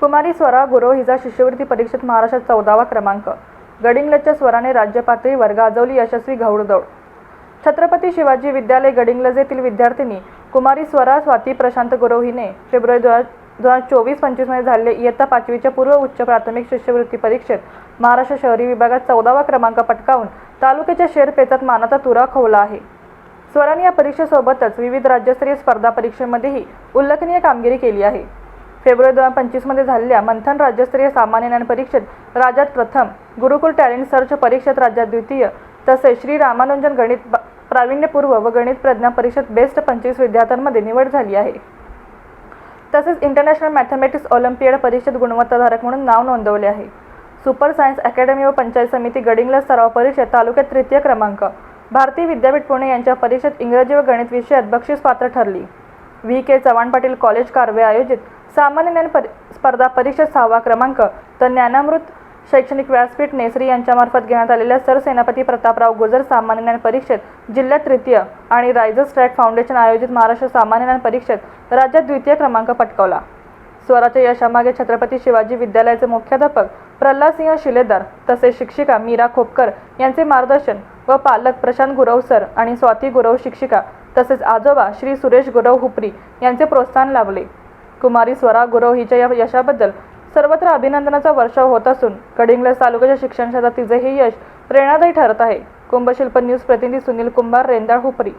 कुमारी स्वरा गुरव हिचा शिष्यवृत्ती परीक्षेत महाराष्ट्रात चौदावा क्रमांक. गडिंगलजच्या स्वराने राज्य पातळीवर गाजवली यशस्वी घौडदौड छत्रपती शिवाजी विद्यालय गडिंगलज येथील विद्यार्थिनी कुमारी स्वरा स्वाती प्रशांत गुरव हिने फेब्रुवारी दोन दोन हजार चोवीस पंचवीसमध्ये झालेले इयत्ता पाचवीच्या पूर्व उच्च प्राथमिक शिष्यवृत्ती परीक्षेत महाराष्ट्र शहरी विभागात चौदावा क्रमांक पटकावून तालुक्याच्या शेरपेचात मानाचा तुरा खोवला आहे. स्वराने या परीक्षेसोबतच विविध राज्यस्तरीय स्पर्धा परीक्षेमध्येही उल्लेखनीय कामगिरी केली आहे. फेब्रुवारी दोन हजार पंचवीसमध्ये झालेल्या मंथन राज्यस्तरीय सामान्य ज्ञान परीक्षेत राज्यात प्रथम गुरुकुल टॅलेंट सर्च परीक्षेत राज्यात द्वितीय तसेच श्री रामानुजन गणित प्रावीण्यपूर्व व गणित प्रज्ञा परीक्षेत बेस्ट पंचवीस विद्यार्थ्यांमध्ये निवड झाली आहे. तसेच इंटरनॅशनल मॅथमॅटिक्स ऑलिम्पियाड परीक्षेत गुणवत्ताधारक म्हणून नाव नोंदवले आहे. सुपर सायन्स अकॅडमी व पंचायत समिती गडिंगला सराव परीक्षेत तालुक्यात तृतीय क्रमांक. भारतीय विद्यापीठ पुणे यांच्या परीक्षेत इंग्रजी व गणित विषयात बक्षीस पात्र ठरली. V. K. Chavan Patil college Karve आयोजित सामान्य ज्ञान परि स्पर्धा परीक्षेत सहावा क्रमांक तर ज्ञानामृत शैक्षणिक व्यासपीठ नेसरी यांच्यामार्फत घेण्यात आलेल्या सरसेनापती प्रतापराव गुजर सामान्य ज्ञान परीक्षेत जिल्ह्यात तृतीय आणि रायझर्स ट्रॅक फाउंडेशन आयोजित महाराष्ट्र सामान्य ज्ञान परीक्षेत राज्यात द्वितीय क्रमांक पटकावला. स्वराच्या यशामागे छत्रपती शिवाजी विद्यालयाचे मुख्याध्यापक प्रल्हाद सिंह शिलेदार तसेच शिक्षिका मीरा खोपकर यांचे मार्गदर्शन व पालक प्रशांत गुरव सर आणि स्वाती गुरव शिक्षिका तसेच आजोबा श्री सुरेश गुरव हुपरी यांचे प्रोत्साहन लाभले. कुमारी स्वरा गुरव हिच्या या यशाबद्दल सर्वत्र अभिनंदनाचा वर्षाव होत असून कडिंग्लज तालुक्याच्या शिक्षण क्षेत्रात तिचे हे यश प्रेरणादायी ठरत आहे. कुंभशिल्प न्यूज प्रतिनिधी सुनील कुंभार रेंदाळ हुपरी.